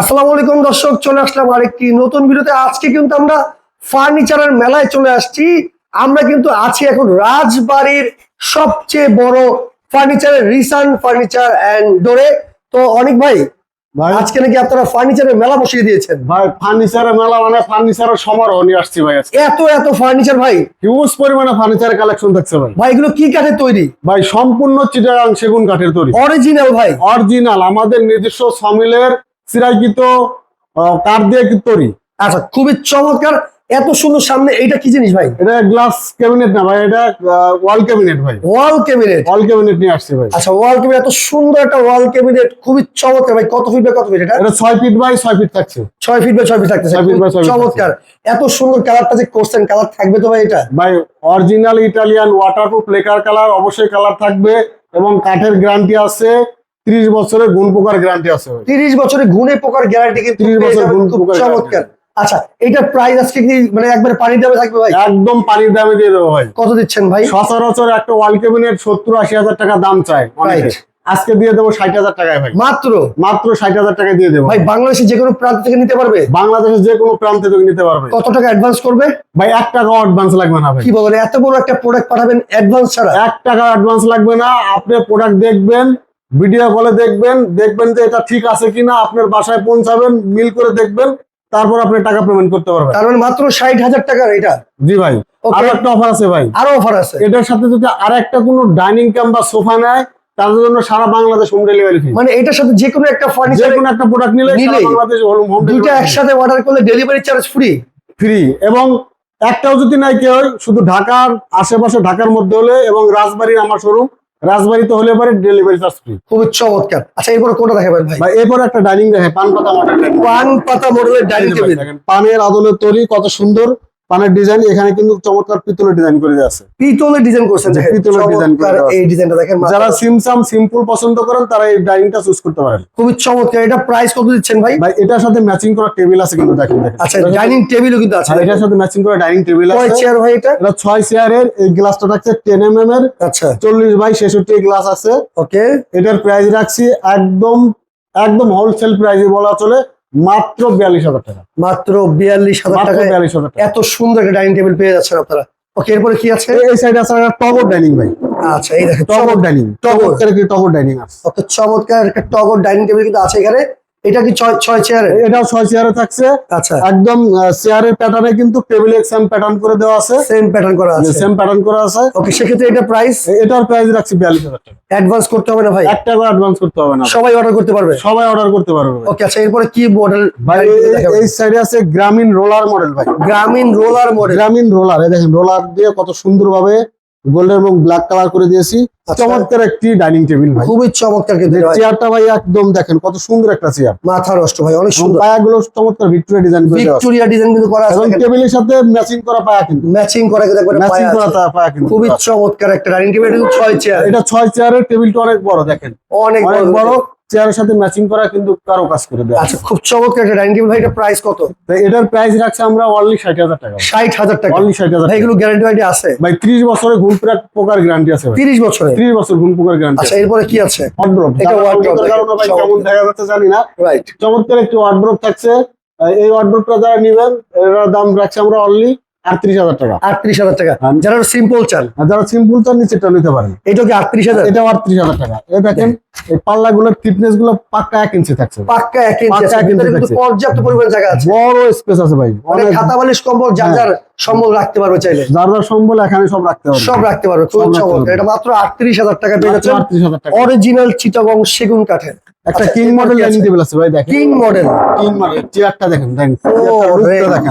আসসালামু আলাইকুম দর্শক চলে আসলাম আরেকটি নতুন ভিডিওতে। আজকে কিন্তু আমরা ফার্নিচারের মেলায় চলে আসছি। আমরা কিন্তু আছি এখন রাজবাড়ির সবচেয়ে বড় ফার্নিচারের রিসান ফার্নিচার অ্যান্ড ডোরে। তো অনেক ভাই আজকে নাকি আপনারা ফার্নিচারের মেলা বসিয়ে দিয়েছেন? ভাই ফার্নিচারের মেলা মানে ফার্নিচারের সমারোহ নিয়ে আসছি ভাই আজকে। এত এত ফার্নিচার ভাই? হিউজ পরিমাণে ফার্নিচারের কালেকশন থাকছে ভাই। ভাই এগুলো কি কাঠের তৈরি? ভাই সম্পূর্ণ চিটাগাং সেগুন কাঠের তৈরি। অরিজিনাল ভাই। অরিজিনাল আমাদের নিজস্ব সমিলের চিরাইকৃত কাঠ দিয়ে কি তৈরি। আচ্ছা খুবই চমৎকার। এত সুন্দর সামনে এইটা কি জিনিস ভাই? এটা গ্লাস ক্যাবিনেট না ভাই এটা ওয়াল ক্যাবিনেট ভাই। ওয়াল ক্যাবিনেট ওয়াল ক্যাবিনেট নিয়ে আসছি ভাই। আচ্ছা ওয়াল ক্যাবিনেট এত সুন্দর একটা ওয়াল ক্যাবিনেট খুবই চমৎকার ভাই। কত ফিট বাই কত ফিট এটা? এটা ছয় ফিট বাই ছয় ফিট থাকছে। ছয় ফিট বাই ছয় ফিট থাকছে ছয় ফিট by ছয় feet চমৎকার। এত সুন্দর কালারটা যে করছেন কালার থাকবে তো ভাই এটা? ভাই original Italian waterproof lacquer colour অবশ্যই কালার থাকবে এবং কাঠের গ্যারান্টি আছে। ত্রিশ বছরের গুণ পোকার গ্যারান্টি আছে ভাই। তিরিশ বছরে গুণে পোকার গ্যারান্টি কিন্তু 30 পেয়ে বছর যাবেন, পোকার চমৎকার। আচ্ছা এটা প্রাইস আজকে কি মানে একবারে পানির দামে থাকবে ভাই? একদম পানির দামে দিয়ে দেবো ভাই। কত দিচ্ছেন ভাই? সচরাচর একটা ওয়াল ক্যাবিনেট সত্তর আশি হাজার টাকা দাম চায় অনেকে. আজকে দিয়ে দেবো ষাট হাজার টাকায় ভাই। মাত্র? মাত্র ষাট হাজার টাকায় দিয়ে দেবো। ভাই বাংলাদেশে যে কোনো প্রান্ত থেকে নিতে পারবে? বাংলাদেশের যে কোনো প্রান্তে তুমি নিতে পারবে। কত টাকা অ্যাডভান্স করবে? ভাই এক টাকাও অ্যাডভান্স লাগবে না ভাই। কি বলেন এত বড় একটা প্রোডাক্ট পাঠাবেন অ্যাডভান্স ছাড়া? এক টাকা অ্যাডভান্স লাগবে না। আপনি প্রোডাক্ট দেখবেন ভিডিও কলে দেখবেন দেখবেন যে এটা ঠিক আছে কিনা আপনার বাসায় পৌঁছাবেন মিল করে দেখবেন তারপর আপনি টাকা পেমেন্ট করতে পারবেন। তার মানে মাত্র ষাট হাজার টাকার এটা? জি ভাই. আরও একটা অফার আছে ভাই। আরও অফার আছে? এটার সাথে যদি আর একটা কোনো ডাইনিং ক্যাম্প বা সোফা নেয় তাদের জন্য সারা বাংলাদেশ হোম ডেলিভারি ফ্রি মানে এটার সাথে যে কোনো একটা যে ফার্নিচার কোনো একটা প্রোডাক্ট নিলে সারা বাংলাদেশ হোম ডেলিভারি একসাথে অর্ডার করলে ডেলিভারি চার্জ ফ্রি ফ্রি এবং একটাও যদি নাই কেউ শুধু ঢাকার আশেপাশে ঢাকার মধ্যে হলে এবং রাজবাড়ির আমার শোরুম রাজবাড়িতে হলে পরে ডেলিভারি চার্জ ফ্রি খুবই চমৎকার। আচ্ছা এরপর কোনটা দেখাবেন ভাই? ভাই এরপর একটা ডাইনিং দেখে পান পাতা মোড়ের পান পাতা মডেলের ডাইনিং টেবিল পানের আদলে তৈরি কত সুন্দর। পানের ডিজাইন এখানে কিন্তু চমৎকার পিতলের ডিজাইন করে আছে। পিতলের ডিজাইন করছেন পিতলের design করে। এই ডিজাইনটা দেখেন যারা সিমসাম সিম্পল পছন্দ করেন তারা এই ডাইনিংটা চুজ করতে পারেন। খুবই চমৎকার এটা প্রাইস কত দিচ্ছেন ভাই? ভাই এটার সাথে ম্যাচিং করা টেবিল আছে কিন্তু দেখেন দেখেন। আচ্ছা ডাইনিং টেবিলও কিন্তু আছে এটার সাথে ম্যাচিং করা ডাইনিং টেবিল কয় আছে। চেয়ার ভাই এটা? এটা ছয় চেয়ারের এই গ্লাসটা থাকছে টেন এম এম এর। আচ্ছা। চল্লিশ বাই ছেষট্টি গ্লাস আছে। ওকে এটার প্রাইস রাখছি একদম একদম হোলসেল প্রাইসে বলা চলে। মাত্র বিয়াল্লিশ হাজার টাকা। মাত্র বিয়াল্লিশ হাজার টাকা বিয়াল্লিশ হাজার টাকা। এত সুন্দর একটা ডাইনিং টেবিল পেয়ে যাচ্ছেন আপনারা। ওকে এরপরে কি আছে? এই- সাইডে আছে একটা টগর ডাইনিং ভাই। আচ্ছা এই দেখেন টগর ডাইনিং। টগর। টগর টগর ডাইনিং আছে। চমৎকার একটা টগর ডাইনিং টেবিল কিন্তু আছে এখানে। এটা কি ছয় ছয় চেয়ারে এটাও ছয় চেয়ারে থাকছে। আচ্ছা। একদম চেয়ারের প্যাটার্নে কিন্তু টেবিল সেম প্যাটার্ন করে দেওয়া আছে। সেম প্যাটার্ন করা আছে। সেম প্যাটার্ন করা আছে। ওকে সেক্ষেত্রে এটা প্রাইস এটার প্রাইস রাখছি বিয়াল্লিশ হাজার টাকা। অ্যাডভান্স করতে হবে না ভাই? এক টাকা অ্যাডভান্স করতে হবে না সবাই অর্ডার করতে পারবে? সবাই অর্ডার করতে পারবে ওকে আচ্ছা এরপরে কি মডেল ভাই এই- সাইডে আছে গ্রামীণ রোলার মডেল ভাই। Grameen roller model Grameen roller দেখেন রোলার দিয়ে কত সুন্দর ভাবে গোল্ডেন এবং ব্ল্যাক কালার করে দিয়েছি। আচ্ছা। চমৎকার একটি ডাইনিং টেবিল ভাই। খুবই চমৎকার। চেয়ারটা ভাই একদম দেখেন কত সুন্দর একটা চেয়ার। মাথা নষ্ট ভাই অনেক সুন্দর। পায়াগুলো চমৎকার ভিক্টোরিয়া ডিজাইন করে ভিক্টোরিয়া ডিজাইন কিন্তু করা আছে টেবিলের সাথে ম্যাচিং করা পায়া কিন্তু। ম্যাচিং করা কিন্তু একবারে ম্যাচিং করা পায়া কিন্তু। খুবই চমৎকার একটা ডাইনিং টেবিল এটা ছয় চেয়ার এটা ছয় চেয়ারের টেবিলটা অনেক বড় দেখেন। অনেক বড়। চেয়ারের সাথে ম্যাচিং করা কিন্তু কারও কাজ করে দেওয়া আচ্ছা খুব চমৎকার একটা ডাইনিং টেবিল ভাই এটা প্রাইস কত? এটার প্রাইস রাখছে আমরা অনলি ষাট হাজার টাকা। ষাট হাজার টাকা। অনলি ষাট হাজার ভাই এগুলো গ্যারান্টি ওয়ারেন্টি আছে? ভাই ত্রিশ বছরে ঘুম পোকার গ্যারান্টি আছে ভাই। তিরিশ বছরে? ত্রিশ বছর ঘুম পোকার গ্যারান্টি আচ্ছা এরপরে কি আছে? ওয়ার্ড্রোপ কেমন দেখা যাচ্ছে জানি না। রাইট চমৎকার একটি ওয়ার্ড্রোপ থাকছে। এই ওয়ার্ড্রোপটা যারা নিবেন এটার দাম রাখছি আমরা অনলি আটত্রিশ হাজার টাকা। আটত্রিশ হাজার টাকা। হ্যাঁ। যারা সিম্পল চান যারা সিম্পল চান নিচেটা নিতে পারেন। এটা কি আটত্রিশ হাজার? এটা আটত্রিশ হাজার টাকা। দেখেন এই পাল্লা গুলোর থিকনেসগুলো পাক্কা এক ইঞ্চি থাকছে। পাক্কা এক ইঞ্চি। পর্যাপ্ত পরিমাণ জায়গা আছে। বড় স্পেস আছে ভাই। মানে অনেক খাতা বালিশ কম্বল যার হ্যাঁ। যার সম্বল রাখতে পারবে চাইলে। যার যার সম্বল এখানে সব রাখতে সব রাখতে পারবে। খুব চমৎকার। এটা মাত্র আটত্রিশ হাজার টাকা পেয়ে যাচ্ছেন। আটত্রিশ হাজার টাকা। অরিজিনাল চিটাগং সেগুন কাঠের। একটা আচ্ছা, কিং মডেল আছে? ডাইনিং টেবিল আছে ভাই দেখেন। কিং মডেল কিং মডেল চেয়ারটা দেখেন দেখেন।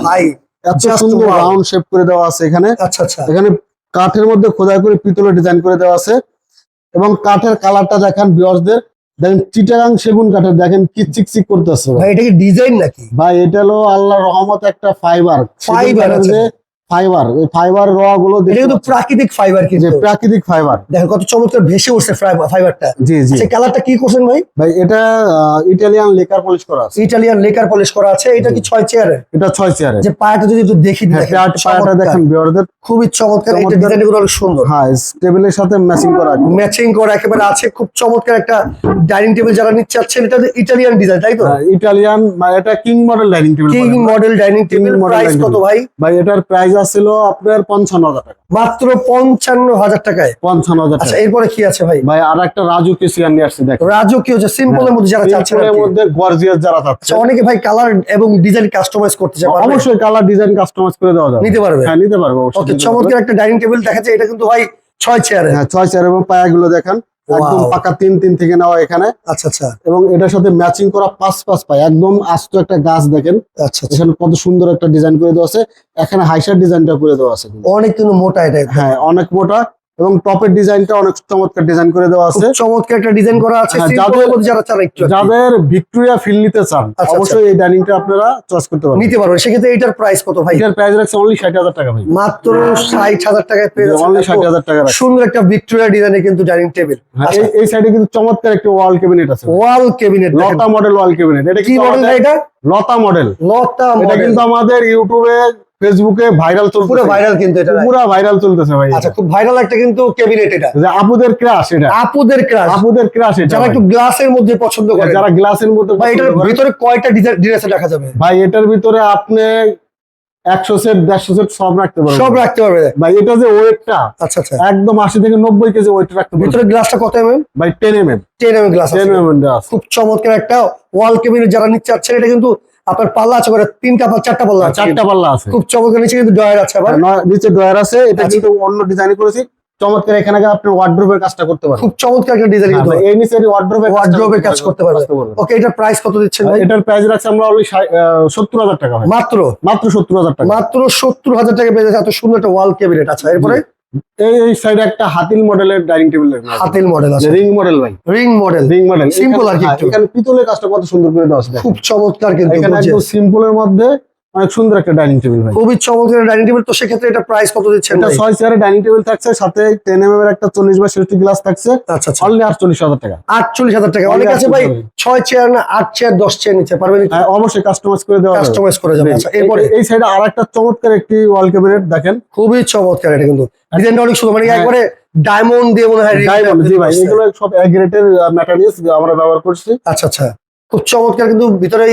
ভাই। এত সুন্দর. রাউন্ড শেপ করে দেওয়া আছে এখানে। আচ্ছা আচ্ছা। এখানে কাঠের মধ্যে খোদাই করে পিতলের ডিজাইন করে দেওয়া আছে। এবং কাঠের কালারটা দেখেন বিয়সদের দেখেন চিটাগাং সেগুন কাঠের দেখেন কি চিকচিক করতেছে। ভাই এটা কি ডিজাইন নাকি? ভাই এটা হলো আল্লাহ রহমত একটা ফাইবার ফাইবার আছে। ফাইবার এই ফাইবার র গুলো এটা কিন্তু প্রাকৃতিক ফাইবার কিন্তু। প্রাকৃতিক ফাইবার দেখেন কত চমৎকার ভেসে উঠছে ফাইবারটা জি জি। আচ্ছা কালারটা কি করছেন ভাই? ভাই এটা ইটালিয়ান লেকার পলিশ করা আছে। ইটালিয়ান লেকার পলিশ করা আছে। এটা কি এটা ছয় চেয়ারে যে পায়াটা যদি একটু দেখি হ্যাঁ দেখেন, পায়াটা দেখেন বিয়ারদের। খুবই চমৎকার। এটা চমৎকার। ডিজাইনগুলো অনেক সুন্দর। হ্যাঁ টেবিলের সাথে ম্যাচিং করা আছে। ম্যাচিং করা একেবারে আছে। খুব চমৎকার একটা ডাইনিং টেবিল যারা নিতে চাচ্ছেন এটা ইটালিয়ান ডিজাইন তাই তো? হ্যাঁ, ইটালিয়ান মানে এটা king model dining table king model dining table price কত ভাই? ভাই এটার প্রাইস আসছিল আপনার পঞ্চান্ন হাজার টাকা। মাত্র পঞ্চান্ন হাজার টাকায়? পঞ্চান্ন হাজার আচ্ছা টাকা। এরপরে কি আছে ভাই? ভাই আর একটা রাজু কেসিয়ান নিয়ে আসছে দেখেন। রাজকীয় যে সিম্পলের মধ্যে যারা আর সিম্পলের কি। মধ্যে গর্জিয়াস যারা চাচ্ছে। আচ্ছা অনেকে ভাই কালার এবং ডিজাইন কাস্টমাইজ করতে চায় অবশ্যই কালার ডিজাইন কাস্টমাইজ করে দেওয়া যাবে। নিতে পারবে? হ্যাঁ নিতে পারবে অবশ্যই চমৎকার একটা ডাইনিং টেবিল দেখা যায় এটা কিন্তু ভাই ছয় চেয়ারে হ্যাঁ ছয় চেয়ার এবং পায়াগুলো দেখেন। একদম পাকা তিন তিন থেকে নেওয়া এখানে। আচ্ছা আচ্ছা। এবং এটার সাথে ম্যাচিং করা পাঁচ পাঁচ পায়। একদম আস্ত একটা গাছ দেখেন। আচ্ছা আচ্ছা। এখানে কত সুন্দর একটা ডিজাইন করে দেওয়া আছে। এখানে হাইসার ডিজাইনটা করে দেওয়া আছে অনেক কিন্তু মোটা এটা। হ্যাঁ অনেক মোটা। এবং টপের ডিজাইনটা অনেক চমৎকার ডিজাইন করে দেওয়া আছে। চমৎকার একটা ডিজাইন করা আছে হ্যাঁ, যাদের- যারা চান একটু যাদের ভিক্টোরিয়া ফিল নিতে চান আচ্ছা। অবশ্যই এই ডাইনিংটা আপনারা চয়েস করতে পারবেন। নিতে পারবেন। সেক্ষেত্রে এটার প্রাইস কত ভাই? এটার প্রাইস রাখছে অনলি ষাট হাজার টাকা ভাই। মাত্র ষাট হাজার টাকায় পেয়ে যাচ্ছেন। অনলি ষাট হাজার টাকা সুন্দর একটা ভিক্টোরিয়া ডিজাইনের কিন্তু ডাইনিং টেবিল হ্যাঁ, এই- এই সাইডে কিন্তু চমৎকার একটা ওয়াল ক্যাবিনেট আছে। ওয়াল ক্যাবিনেট লতা মডেল ওয়াল ক্যাবিনেট এটা কি মডেল এটা? লতা মডেল লতা এটা কিন্তু আমাদের ইউটিউবে ফেসবুকে ভাইরাল চলছে পুরো ভাইরাল কিন্তু এটা পুরো ভাইরাল চলতেছে ভাই আচ্ছা খুব ভাইরাল একটা কিন্তু ক্যাবিনেট এটা। যে আপুদের ক্রাশ এটা। আপুদের ক্রাশ আপুদের ক্রাশ এটা যারা একটু গ্লাসের মধ্যে পছন্দ করে। যারা গ্লাসের মধ্যে ভাই এটার ভিতরে কয়টা ডিজাইন রাখা যাবে? ভাই এটার ভিতরে আপনি একশো সেট দেড়শো সেট সব রাখতে পারবেন। সব রাখতে পারবে। ভাই এটা যে ওয়েটটা আচ্ছা আচ্ছা। একদম আশি থেকে নব্বই কেজি ওয়েট রাখতে পারবেন। ভিতরে গ্লাসটা কত এমএম ভাই ten m m ten mm glass ten m m আছে। খুব চমৎকার একটা ওয়াল ক্যাবিনেট যারা নিতে চাচ্ছেন এটা কিন্তু আপনার পাল্লা আছে করে তিনটা বা চারটা পাল্লা আছে। চারটা পাল্লা আছে। খুব চমৎকার নিচে কিন্তু ডয়ার আছে আবার। নিচে ডয়ার আছে এটা আচ্ছা। কিন্তু অন্য ডিজাইন করেছি। চমৎকার এখানে আপনি ওয়ার্ড্রোবের কাজটা করতে পারেন। খুব চমৎকার একটা ডিজাইন কিন্তু। এই নিচে ওয়ার্ড্রোবের ওয়ার্ড্রোবের কাজ করতে পারবে ওকে এটার প্রাইস কত দিচ্ছেন ভাই? এটার প্রাইস রাখছে আমরা অনলি সত্তর হাজার টাকা মাত্র? মাত্র সত্তর হাজার টাকা। মাত্র সত্তর হাজার টাকা পেয়ে যাচ্ছে। এত সুন্দর একটা ওয়াল ক্যাবিনেট আছে। এরপরে? এই এই সাইডে একটা হাতিল মডেলের ডাইনিং টেবিল হাতিল মডেল আছে। রিং মডেল ভাই। Ring model ring model simple আর কি এখানে পিতলের কাজটা কত সুন্দর করে দেওয়া আছে খুব চমৎকার কিন্তু এখানে। একদম সিম্পলের মধ্যে অনেক সুন্দর একটা ডাইনিং টেবিল ভাই। খুবই চমৎকার ডাইনিং টেবিল তো সেক্ষেত্রে এটা প্রাইস কত দিচ্ছেন এটা? ছয় চেয়ারের ডাইনিং টেবিল থাকছে সাথে টেন এম এর একটা চল্লিশ বাই ষষ্টি গ্লাস থাকছে। আচ্ছা আচ্ছা। অনলি আটচল্লিশ হাজার টাকা। আটচল্লিশ হাজার টাকা। অনেক আছে ভাই ছয় চেয়ার না আট চেয়ার দশ চেয়ার নিচে পারবেন হ্যাঁ, অবশ্যই কাস্টমাইজ করে দেওয়া। কাস্টমাইজ করে যাবে আচ্ছা এরপরে? এই- সাইডে আর একটা চমৎকার একটি ওয়াল ক্যাবিনেট দেখেন। খুবই চমৎকার এটা কিন্তু। ডিজাইনটা অনেক সুন্দর মানে হ্যাঁ। একবারে ডায়মন্ড দিয়ে মনে হয় ডায়মন্ড জি ভাই। এগুলো সব অ্যাগ্রেটের ম্যাটেরিয়ালস আমরা ব্যবহার করছি। আচ্ছা আচ্ছা। খুব চমৎকার কিন্তু ভিতরে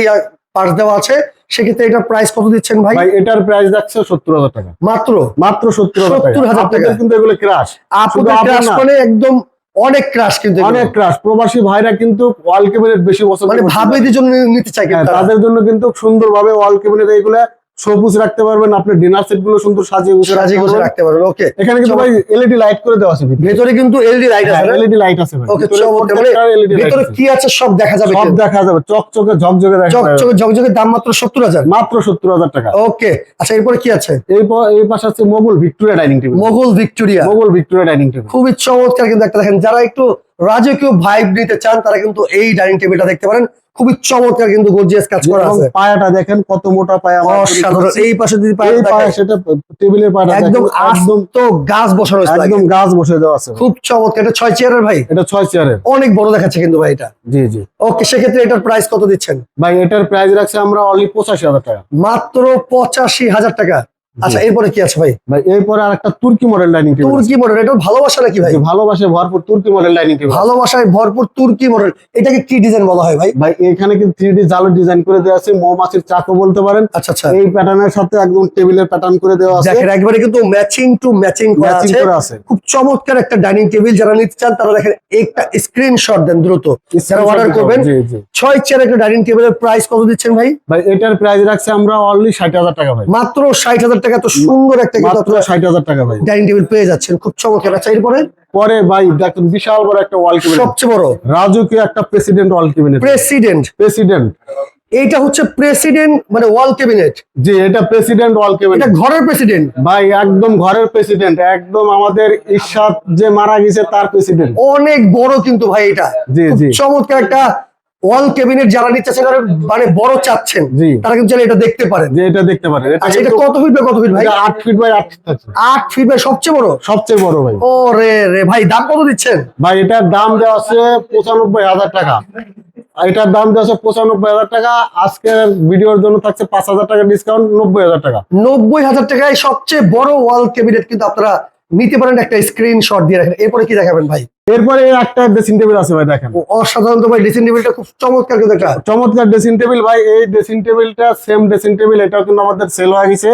পার্স দেওয়া আছে। সেক্ষেত্রে এটা প্রাইস কত দিচ্ছেন ভাই? ভাই এটার প্রাইস যাচ্ছে সত্তর হাজার টাকা। মাত্র? মাত্র সত্তর সত্তর হাজার টাকা 70,000 টাকা। কিন্তু এগুলো ক্রাশ আপনাদের ক্রাশ মানে একদম অনেক ক্রাশ কিন্তু অনেক ক্রাশ প্রবাসী ভাইরা কিন্তু ওয়াল কেবিনেট বেশি পছন্দ মানে ভাবে জন্য নিতে চাই হ্যাঁ, তাদের জন্য কিন্তু সুন্দরভাবে ওয়াল কেবিনেট এইগুলা সবুজ রাখতে পারবেন আপনি ডিনার সেটগুলো সুন্দর সাজিয়ে গুছিয়ে সাজিয়ে রাখতে গুছিয়ে পারবেন। রাখতে পারবেন ওকে এখানে কিন্তু ভাই এলইডি লাইট করে দেওয়া আছে ভিতরে। কিন্তু এলইডি লাইট আছে এলইডি লাইট আছে ভাই। ওকে ভিতরে মানে। কি আছে সব দেখা যাবে সব দেখা যাবে। চকচকে ঝকঝকে দেখা যাবে। চকচকে ঝকঝকে দাম মাত্র সত্তর হাজার? মাত্র সত্তর হাজার টাকা। ওকে আচ্ছা এরপরে কি আছে? এই এই পাশে আছে Mughal Victoria dining table. Mughal Victoria. Mughal Victoria dining table. খুবই চমৎকার কিন্তু একটা দেখেন যারা একটু রাজকীয় ভাইব নিতে চান তারা কিন্তু এই ডাইনিং টেবিলটা দেখতে পারেন। খুবই চমৎকার কিন্তু গর্জিয়াস কাজ করা আছে। পায়াটা দেখেন কত মোটা পায়া অসাধারণ। এই পাশে যদি পায়ের পায়া সেটা টেবিলের পায়াটা একদম একদম তো গাছ বসানো হয়েছে একদম গাছ বসে দেওয়া আছে। খুব চমৎকার। এটা ছয় চেয়ারের ভাই? এটা ছয় চেয়ারের অনেক বড় দেখাচ্ছে কিন্তু ভাই এটা। জি জি। ওকে সেক্ষেত্রে এটার প্রাইস কত দিচ্ছেন? ভাই এটার প্রাইস রাখছে আমরা অনলি পঁচাশি হাজার টাকা। মাত্র পঁচাশি হাজার টাকা। আচ্ছা এরপরে কি আছে ভাই? ভাই এরপরে আর একটা তুর্কি মডেল ডাইনিং টেবিল তুর্কি মডেল এটা ভালোবাসা নাকি ভাই? ভালোবাসে ভরপুর তুর্কি মডেল ডাইনিং টেবিল ভালোবাসায় ভরপুর তুর্কি মডেল এটাকে কি ডিজাইন বলা হয় ভাই? ভাই এখানে কিন্তু থ্রি ডি জালো ডিজাইন করে দেওয়া আছে মৌমাছির চাকও বলতে পারেন। আচ্ছা আচ্ছা। এই প্যাটার্নের সাথে একদম টেবিলের প্যাটার্ন করে দেওয়া আছে। দেখেন একবারে কিন্তু ম্যাচিং টু ম্যাচিং করা ম্যাচিং আছে। আছে। খুব চমৎকার একটা ডাইনিং টেবিল যারা নিতে চান তারা দেখেন একটা স্ক্রিনশট দেন দ্রুত। যারা অর্ডার করবেন জি জি। ছয় চেয়ার একটা ডাইনিং টেবিলের প্রাইস কত দিচ্ছেন ভাই? ভাই এটার প্রাইস রাখছে আমরা অনলি ষাট হাজার টাকা ভাই। মাত্র ষাট হাজার টাকা তো সুন্দর একটা মাত্র টাকা ভাই। ডাইনিং টেবিল পেয়ে যাচ্ছেন খুব চমৎকার। আচ্ছা এরপরে? পরে ভাই দেখেন বিশাল বড় একটা ওয়াল ক্যাবিনেট সবচেয়ে বড়। রাজকীয় একটা president wall cabinet president president এইটা হচ্ছে প্রেসিডেন্ট মানে ওয়াল ক্যাবিনেট জি এটা প্রেসিডেন্ট ওয়াল এটা ঘরের প্রেসিডেন্ট ভাই একদম ঘরের প্রেসিডেন্ট একদম আমাদের ঈশ্বর যে মারা গেছে তার প্রেসিডেন্ট অনেক বড় কিন্তু ভাই এটা। জি জি। চমৎকার একটা ওয়াল ক্যাবিনেট যারা নিতে আর মানে বড় চাচ্ছেন তারা কিন্তু এটা দেখতে পারেন। যে এটা দেখতে পারেন। এটা আচ্ছা এটা কত ফিট বাই কত ফিট ভাই? আট ফিট বাই আট ফিট আছে। আট ফিট বাই সবচেয়ে বড়? সবচেয়ে বড় ভাই। ও রে ভাই দাম কত দিচ্ছেন? ভাই এটার দাম দেওয়া আছে পঁচানব্বই হাজার টাকা। আর এটার দাম দেওয়া আছে পঁচানব্বই হাজার টাকা। আজকের ভিডিওর জন্য থাকছে পাঁচ হাজার টাকা ডিসকাউন্ট নব্বই হাজার টাকা। নব্বই হাজার টাকায় সবচেয়ে বড় ওয়াল ক্যাবিনেট কিন্তু আপনারা নিতে পারেন একটা স্ক্রিনশট দিয়ে রাখেন। এরপরে কি দেখাবেন ভাই? এরপরে একটা ড্রেসিং টেবিল আছে ভাই দেখেন। অসাধারণ ভাই ড্রেসিং টেবিলটা খুব চমৎকার কিন্তু একটা চমৎকার ড্রেসিং টেবিল ভাই এই ড্রেসিং টেবিলটা সেম ড্রেসিং টেবিল এটাও কিন্তু আমাদের সেল হয়ে গেছে।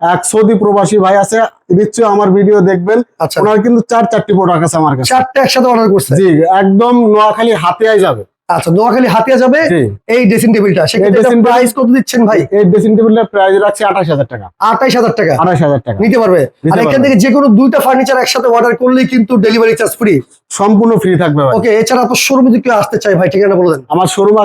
এক সৌদি প্রবাসী ভাই আছে আমার ভিডিও দেখবেন। আচ্ছা। ওনার কিন্তু চার চারটি প্রোডাক্ট আছে আমার কাছে। চারটে একসাথে অর্ডার করছে। জি একদম নোয়াখালী হাতে যাবে। আচ্ছা নোয়াখালী হাতিয়া যাবে এই ড্রেসিং টেবিলটা সেক্ষেত্রে প্রাইস কত দিচ্ছেন ভাই? এই ড্রেসিং টেবিলের প্রাইস রাখছে আঠাশ হাজার টাকা। আঠাইশ হাজার টাকা। আঠাশ হাজার টাকা। নিতে পারবে। আর এখান। থেকে যে কোনো দুইটা ফার্নিচার একসাথে অর্ডার করলেই কিন্তু ডেলিভারি চার্জ ফ্রি সম্পূর্ণ ফ্রি থাকবে ওকে এছাড়া আপনার শোরুমে যদি কেউ আসতে চাই ভাই ঠিকানা বলে দেন। আমার শোরুম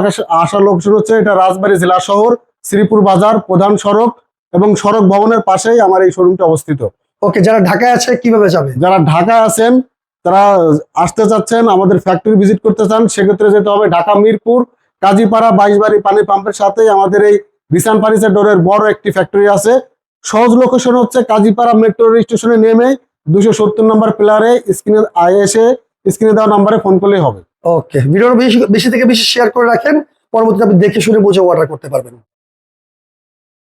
আসার লোকজন হচ্ছে এটা রাজবাড়ী জেলা শহর শ্রীপুর বাজার প্রধান সড়ক এবং সড়ক ভবনের পাশেই আমার এই শোরুমটা অবস্থিত। ওকে যারা ঢাকায় আছে কীভাবে যাবে? যারা ঢাকায় আছেন তারা আসতে চাচ্ছেন, আমাদের ফ্যাক্টরি ভিজিট করতে চান, সেক্ষেত্রে যেতে হবে ঢাকা মিরপুর, কাজীপাড়া, বাইশবাড়ি পানি পাম্পের সাথেই আমাদের এই রিসান ফার্নিচার ডোরের বড় একটি ফ্যাক্টরি আছে। সহজ লোকেশন হচ্ছে কাজীপাড়া মেট্রো স্টেশনে নেমে দুশো সত্তর নম্বর প্লারে স্ক্রিনে এসে স্ক্রিনে দেওয়া নাম্বারে ফোন করলেই হবে। ওকে ভিডিওটা বেশি বেশি থেকে বেশি শেয়ার করে রাখেন, পরবর্তীতে আপনি দেখে শুনে বুঝে অর্ডার করতে পারবেন।